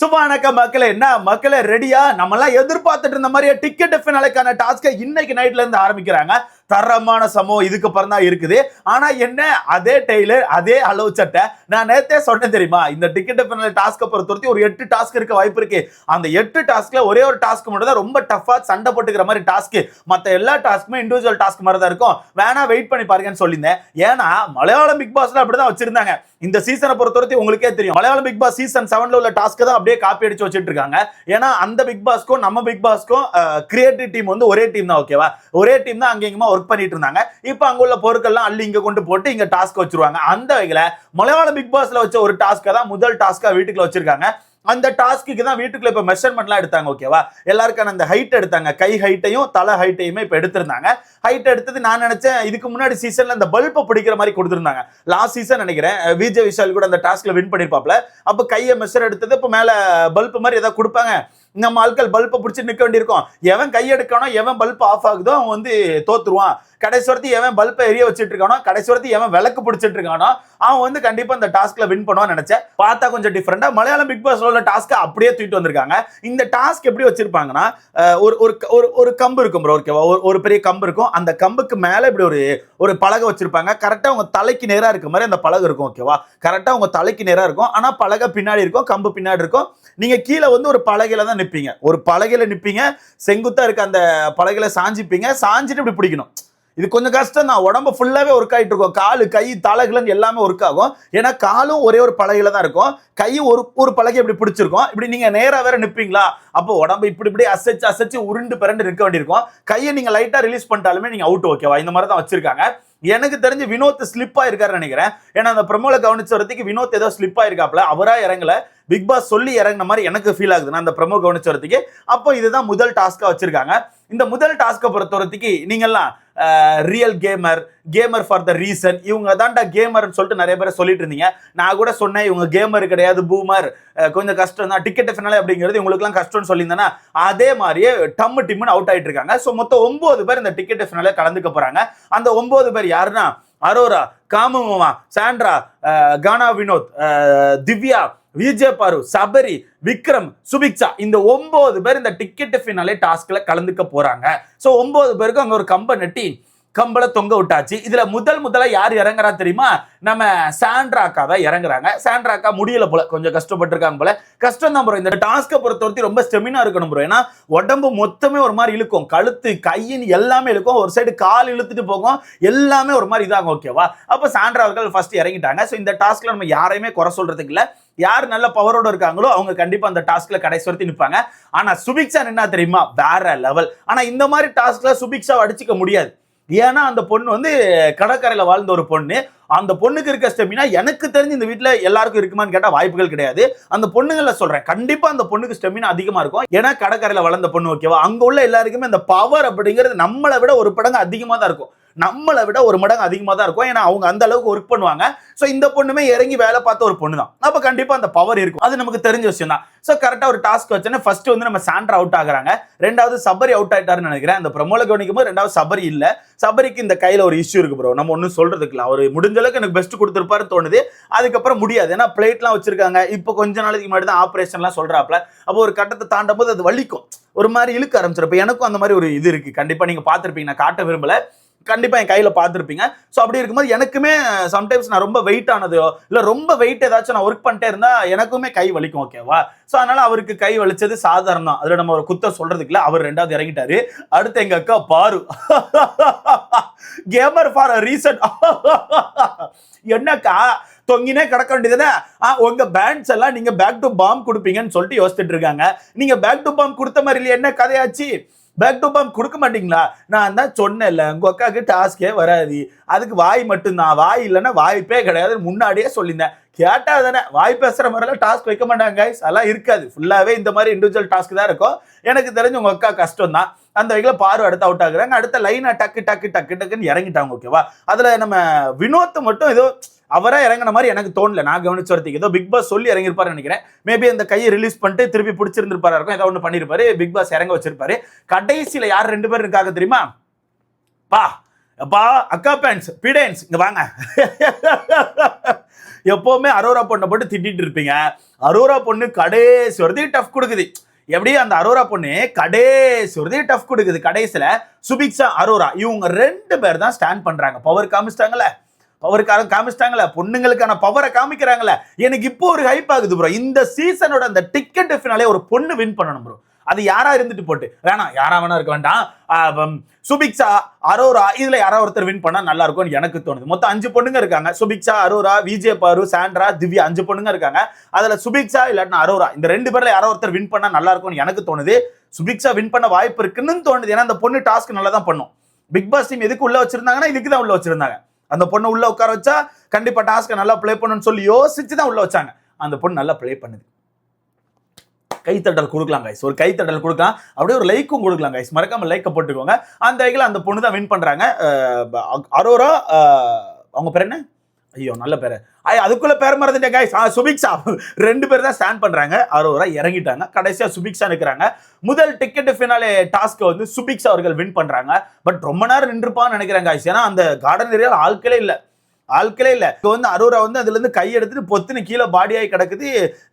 சுபானக்க மக்களே என்ன? மக்களே ரெடியா நம்ம எல்லாம் எதிர்பார்த்துட்டு இருந்த மாதிரியே டிக்கெட் ஃபினாலுக்கான டாஸ்க்கை இன்னைக்கு நைட்ல இருந்து ஆரம்பிக்கிறாங்க. தரமான சமூகம் இதுக்கு அப்புறம் தான் இருக்குது. ஆனா என்ன? அதே டெய்லர் அதே அளவு சட்டை நான் நேத்தே சொன்னேன் தெரியுமா? இந்த டிக்கெட் ஃபினால டாஸ்க்கை பொறுத்தவரைக்கும் ஒரு எட்டு டாஸ்க் இருக்க வாய்ப்பு இருக்கு. அந்த எட்டு டாஸ்க்ல ஒரே ஒரு டாஸ்க் மட்டும் தான் ரொம்ப டஃபா சண்டை போட்டுக்கிற மாதிரி டாஸ்க் மத்த எல்லா டாஸ்க்குமே இண்டிவிஜுவல் டாஸ்க் மாதிரி தான் இருக்கும். வேணா வெயிட் பண்ணி பாருங்கன்னு சொல்லியிருந்தேன். ஏன்னா மலையாளம் பிக் பாஸ்ல அப்படிதான் வச்சிருந்தாங்க. இந்த சீசனை பொறுத்தவரைக்கும் உங்களுக்கே தெரியும். மலையாளம் பிக் பாஸ் சீசன் செவன்ல உள்ள டாஸ்க்கு தான் அப்படியே காப்பி அடிச்சு வச்சுட்டு இருக்காங்க. ஏன்னா அந்த பிக் பாஸ்க்கும் நம்ம பிக் பாஸ்க்கும் கிரியேட்டிவ் டீம் வந்து ஒரே டீம் தான் ஓகேவா ஒரே டீம் தான் அங்கேயுமா ஒர்க் பண்ணிட்டு இருந்தாங்க. இப்போ அங்க உள்ள பொருட்கள்லாம் அள்ளி இங்க கொண்டு போட்டு இங்க டாஸ்க் வச்சிருவாங்க. அந்த வகையில மலையாள பிக் பாஸ்ல வச்ச ஒரு டாஸ்க்கை தான் முதல் டாஸ்க்காக வீட்டுக்குள்ள வச்சிருக்காங்க. அந்த டாஸ்க்கு தான் வீட்டுக்குள்ள இப்ப மெஷர்மெண்ட்லாம் எடுத்தாங்க ஓகேவா எல்லாருக்கான அந்த ஹைட் எடுத்தாங்க. கை ஹைட்டையும் தலை ஹைட்டையுமே இப்ப எடுத்திருந்தாங்க. ஹைட் எடுத்தது நான் நினைச்சேன் இதுக்கு முன்னாடி சீசன்ல அந்த பல்பை பிடிக்கிற மாதிரி கொடுத்துருந்தாங்க. லாஸ்ட் சீசன் நினைக்கிறேன் விஜய் விஷால் கூட அந்த டாஸ்க்ல வின் பண்ணிருப்பாப்ல. அப்ப கையை மெஷர் எடுத்தது இப்ப மேல பல்ப் மாதிரி ஏதாவது கொடுப்பாங்க. நம்ம ஆட்கள் பல்பை பிடிச்சி நிற்க வேண்டியிருக்கும். எவன் கையெடுக்கானோ எவன் பல்ப் ஆஃப் ஆகுதோ அவன் வந்து தோத்துருவான். கடைசி எவன் பல்பை எரிய வச்சுட்டு இருக்கானோ கடைசி வரத்தி எவன் விளக்கு பிடிச்சிட்டு இருக்கானோ அவன் வந்து கண்டிப்பா இந்த டாஸ்க்ல வின் பண்ணுவான்னு நினைச்சேன். பார்த்தா கொஞ்சம் டிஃப்ரெண்டா மலையாளம் பிக் பாஸ்ல உள்ள டாஸ்க்கை அப்படியே தூக்கிட்டு வந்திருக்காங்க. இந்த டாஸ்க் எப்படி வச்சிருப்பாங்கன்னா ஒரு ஒரு ஒரு ஒரு கம்பு இருக்கும் ப்ரோ ஓகேவா ஒரு ஒரு பெரிய கம்பு இருக்கும். அந்த கம்புக்கு மேலே இப்படி ஒரு ஒரு பலகை வச்சிருப்பாங்க. கரெக்டாக உங்க தலைக்கு நேராக இருக்க மாதிரி அந்த பலகை இருக்கும் ஓகேவா கரெக்டாக உங்க தலைக்கு நேராக இருக்கும். ஆனால் பலகை பின்னாடி இருக்கும் கம்பு பின்னாடி இருக்கும். நீங்க கீழே வந்து ஒரு பலகையில தான் நிற்பீங்க ஒரு பலகையில நிற்பீங்க செங்குத்தா இருக்க அந்த பலகையில சாஞ்சிப்பீங்க சாஞ்சிட்டு இப்படி பிடிக்கணும். இது கொஞ்சம் கஷ்டம் தான் உடம்பு ஃபுல்லாகவே ஒர்க் ஆகிட்டு இருக்கும். காலு கை தலைகள்னு எல்லாமே ஒர்க் ஆகும். ஏன்னா காலும் ஒரே ஒரு பலகையில தான் இருக்கும். கை ஒரு ஒரு பலகை இப்படி பிடிச்சிருக்கும். இப்படி நீங்கள் நேராக வேற நிற்பீங்களா அப்போ உடம்பு இப்படி இப்படி அசைச்சு அசைச்சு உருண்டு பிறண்டு இருக்க வேண்டியிருக்கும். கையை நீங்கள் லைட்டாக ரிலீஸ் பண்ணிட்டாலுமே நீங்கள் அவுட் ஓகேவா இந்த மாதிரி தான் வச்சிருக்காங்க. எனக்கு தெரிஞ்சு வினோத் ஸ்லிப் ஆயிருக்காரு நினைக்கிறேன். ஏன்னா அந்த பிரமோல கவனிச்ச வரதுக்கு வினோத் ஏதோ ஸ்லிப் ஆயிருக்காப்ல அவரா இறங்கல. பிக் பாஸ் சொல்லி இறங்கின மாதிரி எனக்கு ஃபீல் ஆகுது. நான் அந்த ப்ரமோ கவனிச்ச வரதுக்கு அப்போ இதுதான் முதல் டாஸ்க்காக வச்சிருக்காங்க. இந்த முதல் டாஸ்க்கை பொறுத்த நீங்கள்லாம் real gamer gamer for the reason இவங்க தான்டா கேமர்னு சொல்லிட்டு நிறைய பேர் சொல்லிட்டு இருந்தீங்க. நான் கூட சொன்னேன் இவங்க கேமர் கிடையாது பூமர் கொஞ்சம் கஷ்டம் தான். டிக்கெட் ஃபினாலே அப்படிங்கிறது இவங்களுக்குலாம் கஷ்டம்னு சொல்லியிருந்தேன்னா அதே மாதிரியே டம்மு டிம்முன்னு அவுட் ஆகிட்டு இருக்காங்க. ஸோ மொத்தம் ஒம்பது பேர் இந்த டிக்கெட் ஃபினாலே கலந்துக்க போகிறாங்க அந்த ஒம்பது பேர் யாருன்னா அரோரா காமுமா சாண்ட்ரா கானா வினோத் திவ்யா விஜய் பாரு சபரி விக்ரம் சுபிக்ஷா இந்த ஒன்பது பேர் இந்த டிக்கெட் ஃபினாலே டாஸ்க்ல கலந்துக்க போறாங்க. ஸோ ஒன்பது பேருக்கு அங்க ஒரு கம்பை நட்டி கம்பள தொங்க விட்டாச்சு. இதுல முதல் முதல்ல யார் இறங்குறா தெரியுமா? நம்ம சாண்ட்ராக்கா தான் இறங்குறாங்க. சாண்ட்ராக்கா முடியல போல. கொஞ்சம் கஷ்டப்பட்டிருக்காங்க போல. கஷ்டம் தான் ப்ரோ இந்த டாஸ்க்கை பொறுத்தவரைக்கும் ரொம்ப ஸ்டெமினா இருக்கணும் ப்ரோ ஏன்னா உடம்பு மொத்தமே ஒரு மாதிரி இழுக்கும். கழுத்து கையின் எல்லாமே இழுக்கும். ஒரு சைடு கால் இழுத்துட்டு போகும். எல்லாமே ஒரு மாதிரி இதாகும் ஓகேவா அப்போ சாண்ட்ரா அவர்கள் ஃபர்ஸ்ட் இறங்கிட்டாங்க. ஸோ இந்த டாஸ்க்ல நம்ம யாரையுமே குறை சொல்றதுக்கு இல்ல. யார் நல்ல பவரோட இருக்காங்களோ அவங்க கண்டிப்பா அந்த டாஸ்க்ல கடைசி வரைக்கும் நிற்பாங்க ஆனா சுபிக்ஷா என்ன தெரியுமா? வேற லெவல் ஆனா இந்த மாதிரி டாஸ்க்ல சுபிக்ஷா அடிச்சுக்க முடியாது. ஏன்னா அந்த பொண்ணு வந்து கடற்கரையில் வாழ்ந்த ஒரு பொண்ணு. அந்த பொண்ணுக்கு இருக்க ஸ்டெமினா எனக்கு தெரிஞ்சு இந்த வீட்ல எல்லாருக்கும் இருக்குமான்னு கேட்டால் வாய்ப்புகள் கிடையாது. அந்த பொண்ணுங்கள சொல்றேன். கண்டிப்பா அந்த பொண்ணுக்கு ஸ்டெமினா அதிகமா இருக்கும். ஏன்னா கடற்கரையில் வளர்ந்த பொண்ணு ஓகேவா அங்க உள்ள எல்லாருக்குமே அந்த பவர் அப்படிங்கிறது நம்மளை விட ஒரு படங்கு அதிகமா தான் இருக்கும். நம்மளை விட ஒரு மடங்கு அதிகமாக தான் இருக்கும். ஏன்னா அவங்க அந்த அளவுக்கு ஒர்க் பண்ணுவாங்க. ஸோ இந்த பொண்ணுமே இறங்கி வேலை பார்த்த ஒரு பொண்ணு தான் அப்போ கண்டிப்பாக அந்த பவர் இருக்கும். அது நமக்கு தெரிஞ்ச விஷயம் தான் ஸோ கரெக்டாக ஒரு டாஸ்க் வச்சோன்னா ஃபர்ஸ்ட் வந்து நம்ம சாண்ட்ரா அவுட் ஆகுறாங்க. ரெண்டாவது சபரி அவுட் ஆயிட்டாருன்னு நினைக்கிறேன். அந்த பிரமோல கவனிக்கும் போது ரெண்டாவது சபரி இல்லை. சபரிக்கு இந்த கையில் ஒரு இஷ்யூ இருக்கு ப்ரோ நம்ம ஒன்றும் சொல்றதுக்கு இல்லை. அவர் முடிஞ்ச அளவுக்கு எனக்கு பெஸ்ட் கொடுத்துருப்பாருன்னு தோணுது. அதுக்கப்புறம் முடியாது. ஏன்னா பிளேட்லாம் வச்சிருக்காங்க. இப்போ கொஞ்ச நாளைக்கு முன்னாடி தான் ஆப்ரேஷன்லாம் சொல்கிறாப்புல அப்போ ஒரு கட்டத்தை தாண்டும் போது அது வலிக்கும். ஒரு மாதிரி இழுக்க ஆரம்பிச்சிடும் இப்போ எனக்கும் அந்த மாதிரி ஒரு இது இருக்கு. கண்டிப்பாக நீங்கள் பார்த்துருப்பீங்க. நான் காட்ட விரும்பலை. கண்டிப்பாக என் கையில் பார்த்துருப்பீங்க. ஸோ அப்படி இருக்கும்போது எனக்குமே சம்டைம்ஸ் நான் ரொம்ப வெயிட் ஆனதோ இல்லை ரொம்ப வெயிட் ஏதாச்சும் நான் ஒர்க் பண்ணிட்டே இருந்தால் எனக்குமே கை வலிக்கும் ஓகேவா ஸோ அதனால் அவருக்கு கை வலிச்சது சாதாரணம். தான் அதில் நம்ம ஒரு குத்த சொல்கிறதுக்கு இல்லை அவர் ரெண்டாவது இறங்கிட்டாரு. அடுத்து எங்க அக்கா பாரு. கேமர் ஃபார் அ ரீசன் என்னக்கா தொங்கினே கிடக்க வேண்டியதுதானே? ஆ உங்க பேண்ட்ஸ் எல்லாம் நீங்க பேக் டு பாம் கொடுப்பீங்கன்னு சொல்லிட்டு யோசிச்சுட்டு இருக்காங்க. நீங்க பேக் டு பாம் கொடுத்த மாதிரி இல்லையா? என்ன கதையாச்சு? பேக் டு பாம் கொடுக்க மாட்டீங்களா? நான் தான் சொன்னேன்ல உங்கள் அக்காவுக்கு டாஸ்கே வராது. அதுக்கு வாய் மட்டும்தான். வாய் இல்லைன்னா வாய்ப்பே கிடையாது. முன்னாடியே சொல்லியிருந்தேன். கேட்டால் தானே வாய் பேசுகிற மாதிரிலாம் டாஸ்க் வைக்க மாட்டாங்க கைஸ் அதெல்லாம் இருக்காது. ஃபுல்லாகவே இந்த மாதிரி இண்டிவிஜுவல் டாஸ்க் தான் இருக்கும். எனக்கு தெரிஞ்சு உங்கள் அக்கா கஷ்டம் தான் அந்த வகையில் பாரு அடுத்து அவுட் ஆகுறாங்க. அடுத்த லைனை டக்கு டக்கு டக்கு டக்குன்னு இறங்கிட்டாங்க ஓகேவா அதில் நம்ம வினோத் மட்டும் ஏதோ அவராக இறங்கின மாதிரி எனக்கு தோணல. நான் கவனிச்ச வரத்துக்கு ஏதோ பிக் பாஸ் சொல்லி இறங்கிருப்பாரு நினைக்கிறேன். மேபி அந்த கையை ரிலீஸ் பண்ணிட்டு திருப்பி பிடிச்சிருந்திருப்பாரு இருக்கும். ஏதோ ஒன்று பண்ணியிருப்பாரு. பிக் பாஸ் இறங்க வச்சிருப்பாரு. கடைசியில் யார் ரெண்டு பேர் இருக்காங்க தெரியுமா? பா அப்பா அக்கா பேன்ஸ் பிடேன்ஸ் இங்கே வாங்க. எப்போவுமே அரோரா பொண்ணை போட்டு திட்டிட்டு இருப்பீங்க. அரோரா பொண்ணு கடைசி வரதுக்கு டஃப் கொடுக்குது. எப்படி அந்த அரோரா பொண்ணு கடைசி ஒரு டஃப் கொடுக்குது. கடைசியில் சுபிக்ஷா அரோரா இவங்க ரெண்டு பேர் தான் ஸ்டாண்ட் பண்ணுறாங்க பவர் காமிச்சிட்டாங்களே பவருக்காக காமிச்சிட்டாங்களே பொண்ணுங்களுக்கான பவரை காமிக்கிறாங்களே எனக்கு இப்போ ஒரு ஹைப் ஆகுது ப்ரோ இந்த சீசனோட அந்த டிக்கெட் ஃபினாலே ஒரு பொண்ணு வின் பண்ணணும் ப்ரோ அது யாரா இருந்துட்டு போட்டு? வேணாம் யாரா வேணா இருக்க வேண்டாம். சுபிக்ஷா அரோரா இதுல யாராவது ஒருத்தர் வின் பண்ணா நல்லா இருக்கும்னு எனக்கு தோணுது. மொத்தம் அஞ்சு பொண்ணுங்க இருக்காங்க. சுபிக்ஷா அரோரா விஜய் பாரு சாண்ட்ரா திவ்யா அஞ்சு பொண்ணுங்க இருக்காங்க. அதுல சுபிக்ஷா இல்லாட்டினா அரோரா. இந்த ரெண்டு பேர்ல யாரோ ஒருத்தர் வின் பண்ணா நல்லா இருக்கும்னு எனக்கு தோணுது. சுபிக்ஷா வின் பண்ண வாய்ப்பு இருக்குன்னு தோணுது. ஏன்னா அந்த பொண்ணு டாஸ்க் நல்லா தான் பண்ணும். பிக் பாஸ் டீம் எதுக்கு உள்ள வச்சிருந்தாங்கன்னா இதுக்கு தான் உள்ள வச்சிருந்தாங்க. அந்த பொண்ணு உள்ள உட்கார வச்சா கண்டிப்பா டாஸ்க்கை நல்லா ப்ளே பண்ணணும்னு சொல்லி யோசிச்சு தான் உள்ள வச்சாங்க. அந்த பொண்ணு நல்லா ப்ளே பண்ணுது. கைத்தட்டல் கொடுக்கலாம் கைஸ் ஒரு கைத்தட்டல் கொடுக்கலாம். அப்படியே ஒரு லைக்கும் கொடுக்கலாம் கைஸ் மறக்காம லைக்கை போட்டுக்கோங்க. அந்த வகையில் அந்த பொண்ணு தான் வின் பண்றாங்க. அரோரா அவங்க பேர் என்ன? ஐயோ நல்ல பேர். அதுக்குள்ள பேர் மறந்துட்டேன் கைஸ் சுபிக்ஷா. ரெண்டு பேர் தான் ஸ்டாண்ட் பண்றாங்க. அரோரா இறங்கிட்டாங்க. கடைசியா சுபிக்ஷா நிற்கிறாங்க முதல் டிக்கெட் ஃபினாலே டாஸ்க்கை வந்து சுபிக்ஷா அவர்கள் வின் பண்றாங்க. பட் ரொம்ப நேரம் நின்றுப்பான்னு நினைக்கிறாங்க கைஸ் ஏன்னா அந்த கார்டன் ஏரியாவில் ஆட்களே இல்லை. ஆட்களே இல்லை. இப்போ வந்து அரோரா வந்து அதுல இருந்து கை எடுத்துட்டு பொத்துன்னு கீழே பாடியாகி கிடக்குது.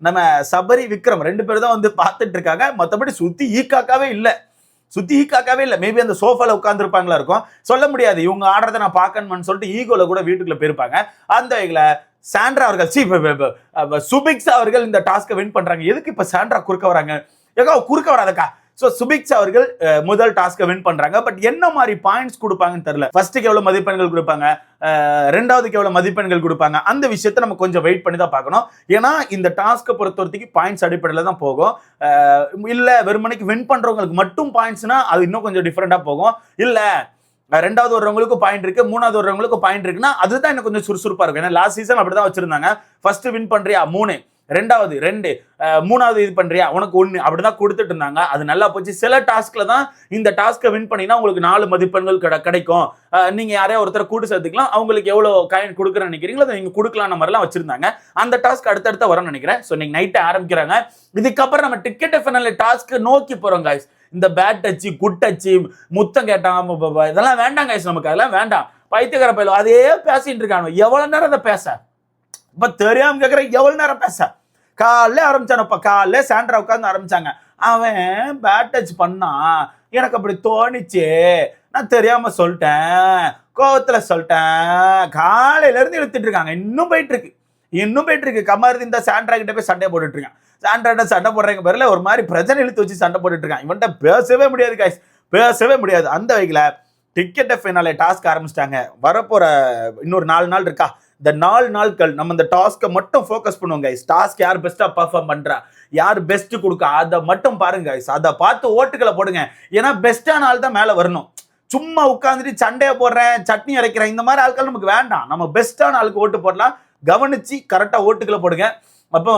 நம்ம சபரி விக்ரம் ரெண்டு பேரும் தான் வந்து பார்த்துட்டு இருக்காங்க. மற்றபடி சுத்தி ஈக்காக்காவே இல்லை. சுத்தி ஈக்காக்காவே இல்லை. மேபி அந்த சோஃபால உட்காந்துருப்பாங்களா இருக்கும். சொல்ல முடியாது. இவங்க ஆடுறதை நான் பார்க்கணும்னு சொல்லிட்டு ஈகோல கூட வீட்டுக்குள்ள போயிருப்பாங்க. அந்த வகையில சாண்ட்ரா அவர்கள் சி சுபிக்ஸ் அவர்கள் இந்த டாஸ்க்கை வின் பண்றாங்க. எதுக்கு இப்ப சாண்ட்ரா குறுக்க வராங்க? ஏக்கா குறுக்க வராதக்கா. ஸோ சுபிக்ஸ் அவர்கள் முதல் டாஸ்க்கை வின் பண்ணுறாங்க பட் என்ன மாதிரி பாயிண்ட்ஸ் கொடுப்பாங்கன்னு தெரில ஃபர்ஸ்ட்டுக்கு எவ்வளோ மதிப்பெண்கள் கொடுப்பாங்க? ரெண்டாவதுக்கு எவ்வளோ மதிப்பெண்கள் கொடுப்பாங்க? அந்த விஷயத்தை நம்ம கொஞ்சம் வெயிட் பண்ணி தான் பார்க்கணும். ஏன்னா இந்த டாஸ்க்கை பொறுத்த வரைக்கும் பாயிண்ட்ஸ் அடிப்படையில் தான் போகும். இல்லை வெறுமனைக்கு வின் பண்ணுறவங்களுக்கு மட்டும் பாயிண்ட்ஸ்னா அது இன்னும் கொஞ்சம் டிஃப்ரெண்ட்டாக போகும். இல்லை ரெண்டாவது வர்றவங்களுக்கு பாயிண்ட் இருக்கு மூணாவது வரவங்களுக்கும் பாயிண்ட் இருக்குன்னா அதுதான் எனக்கு கொஞ்சம் சுறுசுறுப்பா இருக்கும். ஏன்னா லாஸ்ட் சீசன் அப்படிதான் வச்சிருந்தாங்க. ஃபர்ஸ்ட் வின் பண்றியா? மூணு. ரெண்டாவது ரெண்டு மூணாவது இது பண்றியா? உனக்கு ஒன்று அப்படிதான் கொடுத்துட்டு இருந்தாங்க. அது நல்லா போச்சு. சில டாஸ்க்ல தான் இந்த டாஸ்க்கை வின் பண்ணினா உங்களுக்கு நாலு மதிப்பெண்கள் கிடை- கிடைக்கும். நீங்கள் நீங்க யாரையா ஒருத்தர் கூட்டு சேர்த்துக்கலாம். அவங்களுக்கு எவ்வளவு காயின் கொடுக்குறேன்னு நினைக்கிறீங்களோ அதை நீங்க கொடுக்கலாம் மாதிரிலாம் வச்சிருந்தாங்க. அந்த டாஸ்க் அடுத்தடுத்த வரும்னு நினைக்கிறேன். ஸோ நீங்க நைட்டு ஆரம்பிக்கிறாங்க. இதுக்கப்புறம் நம்ம டிக்கெட் ஃபைனல் டாஸ்க் நோக்கி போறோம் காய்ஸ் இந்த பேட் டச்சு குட் டச்சு முத்தம் கேட்டான் இதெல்லாம் வேண்டாம் காய்ஸ் நமக்கு. அதெல்லாம் வேண்டாம். பைத்தியக்கார பயிலும் அதே பேசிட்டு இருக்காங்க எவ்வளவு நேரம் அதை பேச? இப்ப தெரியாம கேட்குற எவ்வளோ நேரம் பேச? காலைல ஆரம்பிச்சானப்பா காலைல சாண்ட்ரா உட்காந்து ஆரம்பிச்சாங்க. அவன் பேட் டச் பண்ணான் எனக்கு அப்படி தோணுச்சு. நான் தெரியாம சொல்லிட்டேன். கோவத்தில் சொல்லிட்டேன். காலையிலேருந்து இழுத்துட்டு இருக்காங்க. இன்னும் போயிட்டு இருக்கு. இன்னும் போயிட்டு இருக்கு. கமருது இந்த சாண்ட்ரா கிட்ட போய் சண்டை போட்டுட்டு இருக்கான். சாண்ட்ராட்ட சண்டை போடுறங்க பேரில் ஒரு மாதிரி பிரச்சனை இழுத்து வச்சு சண்டை போட்டுட்டு இருக்கான். இவன்கிட்ட பேசவே முடியாது காய்ஸ் பேசவே முடியாது. அந்த வகையில் டிக்கெட்டை ஃபைனாலே டாஸ்க் ஆரம்பிச்சிட்டாங்க. வரப்போகிற இன்னொரு நாலு நாள் இருக்கா? இந்த நாலு நாட்கள் நம்ம இந்த டாஸ்க்கை மட்டும் ஃபோக்கஸ் பண்ணுவோம் கைஸ் டாஸ்க் யார் பெஸ்ட்டாக பர்ஃபார்ம் பண்ணுறா யார் பெஸ்ட் கொடுக்க? அதை மட்டும் பாருங்க கைஸ் அதை பார்த்து ஓட்டுகளை போடுங்க. ஏன்னா பெஸ்ட்டான ஆள் தான் மேலே வரணும். சும்மா உட்காந்துட்டு சண்டையை போடுறேன் சட்னி அரைக்கிறேன் இந்த மாதிரி ஆட்கள் நமக்கு வேண்டாம். நம்ம பெஸ்ட்டான ஆளுக்கு ஓட்டு போடலாம். கவனிச்சு கரெக்டாக ஓட்டுகளை போடுங்க. அப்போ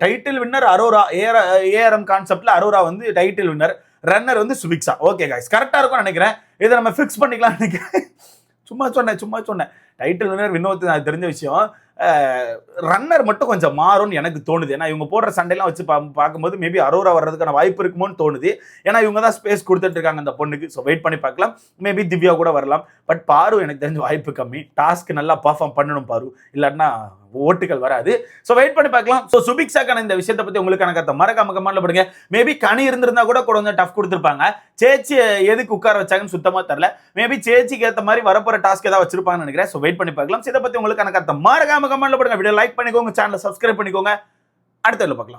title winner Aurora AR ARM கான்செப்டில் அரோரா வந்து டைட்டில் வின்னர் ரன்னர் வந்து சுபிக்ஸா ஓகே கைஸ் கரெக்டாக இருக்கும்னு நினைக்கிறேன். இதை நம்ம ஃபிக்ஸ் பண்ணிக்கலாம் நினைக்கிறேன். சும்மா சொன்னேன் சும்மா சொன்னேன். டைட்டில் வின்னர் வினோத் அது தெரிஞ்ச விஷயம். ரன்னர் மட்டும் கொஞ்சம் மாறும்னு எனக்கு தோணுது. ஏன்னா இவங்க போடுற சண்டைலாம் வச்சு பா பார்க்கும்போது மேபி அரோரா வர்றதுக்கான வாய்ப்பு இருக்குமோன்னு தோணுது. ஏன்னா இவங்க தான் ஸ்பேஸ் கொடுத்துட்டு இருக்காங்க அந்த பொண்ணுக்கு. ஸோ வெயிட் பண்ணி பார்க்கலாம். மேபி திவ்யா கூட வரலாம். பட் பாரு எனக்கு தெரிஞ்ச வாய்ப்பு கம்மி. டாஸ்க் நல்லா பர்ஃபார்ம் பண்ணணும் பாரு. இல்லாட்டினா ஓட்டுகள் வராது. ஸோ வெயிட் பண்ணி பார்க்கலாம். ஸோ சுபிக்ஸாக்கான இந்த விஷயத்தை பற்றி உங்களுக்கு கருத்தை மறக்காம கமெண்ட்ல படுங்க. மேபி கனி இருந்திருந்தா கூட கூட கொஞ்சம் டஃப் கொடுத்துருப்பாங்க. சேச்சி எதுக்கு உட்கார வச்சாங்கன்னு சுத்தமாக தெரியல மேபி சேச்சிக்கு ஏற்ற மாதிரி வரப்போகிற டாஸ்க் ஏதாவது வச்சிருப்பாங்கன்னு நினைக்கிறேன். ஸோ வெயிட் பண்ணி பார்க்கலாம். இதை பற்றி உங்களுக்கு கருத்தை மறக்காம கமெண்ட்ல படுங்க. வீடியோ லைக் பண்ணிக்கோங்க. சேனலை சப்ஸ்கிரைப் பண்ணிக்கோங்க. அடுத்த பார்க்கலாம்.